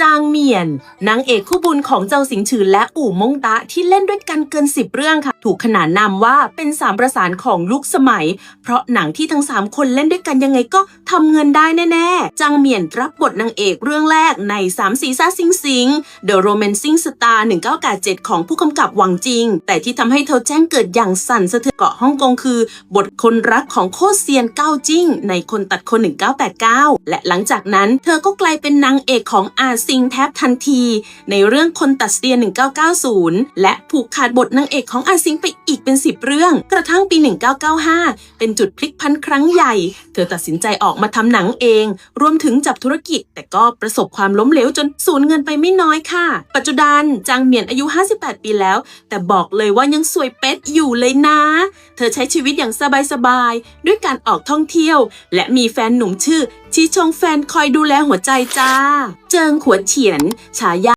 จางเมียน นางเอกคู่บุญของเจ้าสิงห์ฉือและอู่มงตะที่เล่นด้วยกันเกิน 10 เรื่องค่ะ ถูกขนานนามว่าเป็นสามประสานของยุคสมัย เพราะหนังที่ทั้ง 3 คนเล่นด้วยกันยังไงก็ทำเงินได้แน่ๆ จางเมียนรับบทนางเอกเรื่องแรกในสามสีซ่าซิงซิง The Romancing Star 1987 ของผู้กำกับหวังจริง แต่ที่ทำให้เธอแจ้งเกิดอย่างสั่นสะเทือนเกาะฮ่องกงคือ บทคนรักของโคเซียนเก้าจิ้งในคนตัดคน 1989 และหลังจากนั้นเธอก็กลายเป็นนางเอกของอาซิงแทบทันที ในเรื่องคนตัดเซียน 1990 และผูกขาดบทนางเอกของอาซิงไปอีกเป็น 10 เรื่อง กระทั่งปี 1995 เป็นจุดพลิกพันครั้งใหญ่ เธอตัดสินใจออกมาทำหนังเอง รวมถึงจับธุรกิจ แต่ก็ประสบความล้มเหลวจนสูญเงินไปไม่น้อยค่ะ ปัจจุบันจางเหมียนอายุ 58 ปีแล้ว แต่บอกเลยว่ายังสวยเป๊ะอยู่เลยนะ เธอใช้ชีวิตอย่างสบายๆด้วยการออกท่องเที่ยว และมีแฟนหนุ่มชื่อชีชงแฟนคอยดูแลหัวใจจ้า เจิงขวนเฉียน ฉายา